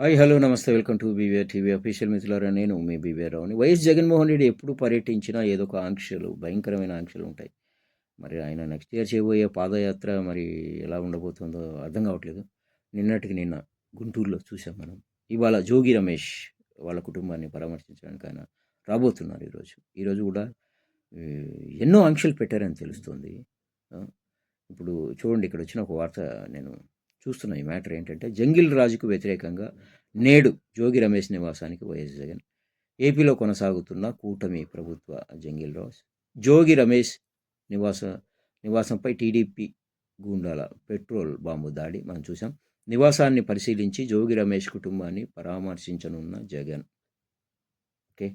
Hi hello నమస్తే welcome to BVR TV official మిత్రులారా నేను మీ బీవీఆర్ రావుని. వైఎస్ జగన్మోహన్ రెడ్డి ఎప్పుడు పర్యటించినా ఏదో ఒక ఆంక్షలు భయంకరమైన ఆంక్షలు ఉంటాయి. మరి ఆయన నెక్స్ట్ ఇయర్ చేయబోయే పాదయాత్ర మరి ఎలా ఉండబోతుందో అర్థం కావట్లేదు. నిన్నటికి నిన్న గుంటూరులో చూసాం మనం. ఇవాళ జోగి రమేష్ వాళ్ళ కుటుంబాన్ని పరామర్శించడానికి ఆయన రాబోతున్నారు ఈరోజు. ఈరోజు కూడా ఎన్నో ఆంక్షలు పెట్టారని తెలుస్తుంది. ఇప్పుడు చూడండి ఇక్కడ వచ్చిన ఒక వార్త నేను చూస్తున్న ఈ మ్యాటర్ ఏంటంటే జంగిల్ రాజుకు వ్యతిరేకంగా నేడు జోగి రమేష్ నివాసానికి వైఎస్ జగన్ ఏపీలో కొనసాగుతున్న కూటమి ప్రభుత్వ జంగిల్ రాజ్. జోగి రమేష్ నివాస నివాసంపై టీడీపీ గూండాల పెట్రోల్ బాంబు దాడి మనం చూసాం నివాసాన్ని పరిశీలించి జోగి రమేష్ కుటుంబాన్ని పరామర్శించనున్న జగన్. ఓకే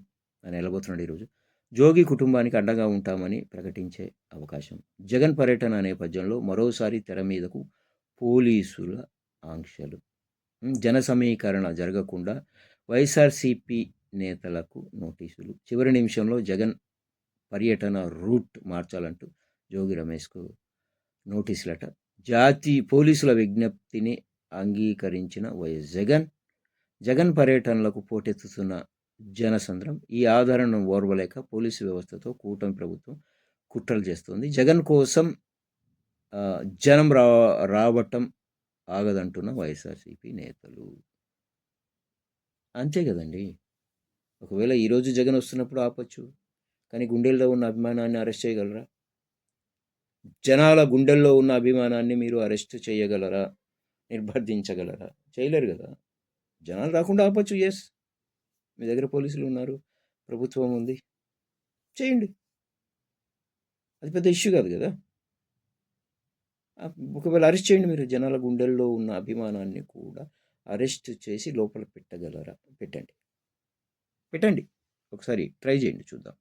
ఆయన వెళ్ళబోతున్నాడు ఈరోజు. జోగి కుటుంబానికి అండగా ఉంటామని ప్రకటించే అవకాశం. జగన్ పర్యటన నేపథ్యంలో మరోసారి తెర మీదకు పోలీసుల ఆంక్షలు. జన సమీకరణ జరగకుండా వైఎస్ఆర్సీపీ నేతలకు నోటీసులు. చివరి నిమిషంలో జగన్ పర్యటన రూట్ మార్చాలంటూ జోగి రమేష్కు నోటీసులట. జాతి పోలీసుల విజ్ఞప్తిని అంగీకరించిన వైఎస్ జగన్ జగన్ పర్యటనలకు పోటెత్తుతున్న జనసంద్రం ఈ ఆధారణను ఓర్వలేక పోలీసు వ్యవస్థతో కూటమి ప్రభుత్వం కుట్రలు చేస్తుంది. జగన్ కోసం జనం రా రావటం ఆగదంటున్న వైఎస్ఆర్సీపీ నేతలు. అంతే కదండి. ఒకవేళ ఈరోజు జగన్ వస్తున్నప్పుడు ఆపచ్చు. కానీ గుండెల్లో ఉన్న అభిమానాన్ని అరెస్ట్ చేయగలరా? జనాల గుండెల్లో ఉన్న అభిమానాన్ని మీరు అరెస్ట్ చేయగలరా? నిర్బంధించగలరా చేయలేరు కదా. జనాలు రాకుండా ఆపచ్చు ఎస్ మీ దగ్గర పోలీసులు ఉన్నారు. ప్రభుత్వం ఉంది. చేయండి. అది పెద్ద ఇష్యూ కాదు కదా. ఒకవేళ అరెస్ట్ చేయండి మీరు. జనాల గుండెల్లో ఉన్న అభిమానాన్ని కూడా అరెస్ట్ చేసి లోపల పెట్టగలరా? పెట్టండి. పెట్టండి. ఒకసారి ట్రై చేయండి చూద్దాం.